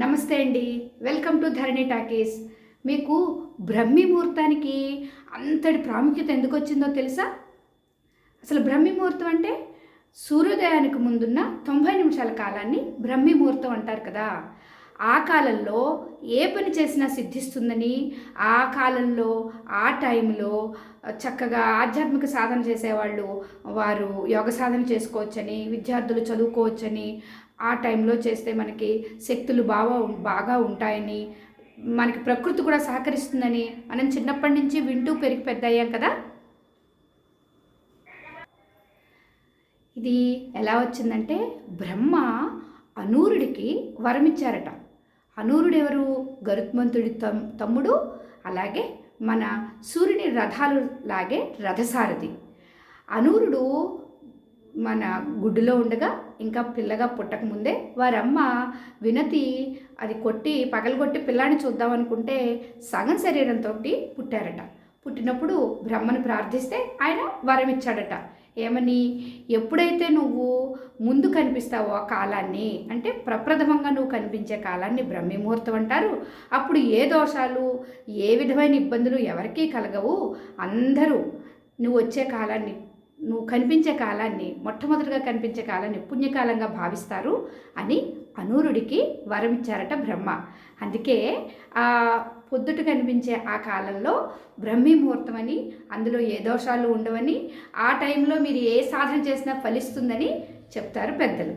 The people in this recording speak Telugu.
నమస్తే అండి. Welcome to Dharani talkies. మీకు బ్రహ్మి ముహూర్తానికి అంతటి ప్రాముఖ్యత ఎందుకు వచ్చిందో తెలుసా? అసలు బ్రహ్మి ముహూర్తం అంటే సూర్యోదయానికి ముందున్న తొంభై నిమిషాల కాలాన్ని బ్రహ్మి ముహూర్తం అంటారు కదా. ఆ కాలంలో ఏ పని చేసినా సిద్ధిస్తుందని ఆ కాలంలో ఆ టైంలో చక్కగా ఆధ్యాత్మిక సాధన చేసేవాళ్ళు వారు యోగ సాధన చేసుకోవచ్చని విద్యార్థులు చదువుకోవచ్చని ఆ టైంలో చేస్తే మనకి శక్తులు బాగా బాగా ఉంటాయని మనకి ప్రకృతి కూడా సహకరిస్తుందని మనం చిన్నప్పటి నుంచి వింటూ పెరిగి పెద్ద అయ్యాం కదా? ఇది ఎలా వచ్చిందంటే బ్రహ్మ అనూరుడికి వరమిచ్చారట. అనూరుడెవరు గరుత్మంతుడి తమ్ తమ్ముడు అలాగే మన సూర్యుని రథాలు లాగే రథసారథి. అనూరుడు మన గుడ్డులో ఉండగా ఇంకా పిల్లగా పుట్టకముందే వారమ్మ వినతి అది కొట్టి పగలగొట్టి పిల్లాన్ని చూద్దాం అనుకుంటే సగం శరీరంతో పుట్టారట. పుట్టినప్పుడు బ్రహ్మను ప్రార్థిస్తే ఆయన వరం ఇచ్చాడట ఏమని? ఎప్పుడైతే నువ్వు ముందు కనిపిస్తావో ఆ కాలాన్ని అంటే ప్రప్రథమంగా నువ్వు కనిపించే కాలాన్ని బ్రహ్మముహూర్తం అంటారు. అప్పుడు ఏ దోషాలు ఏ విధమైన ఇబ్బందులు ఎవరికీ కలగవు. అందరూ నువ్వు వచ్చే కాలాన్ని నువ్వు కనిపించే కాలాన్ని మొట్టమొదటిగా కనిపించే కాలాన్ని పుణ్యకాలంగా భావిస్తారు అని అనూరుడికి వరం ఇచ్చారట బ్రహ్మ. అందుకే ఆ పొద్దుట కనిపించే ఆ కాలంలో బ్రహ్మీ ముహూర్తం అని అందులో ఏ దోషాలు ఉండవని ఆ టైంలో మీరు ఏ సాధన చేసినా ఫలిస్తుందని చెప్తారు పెద్దలు.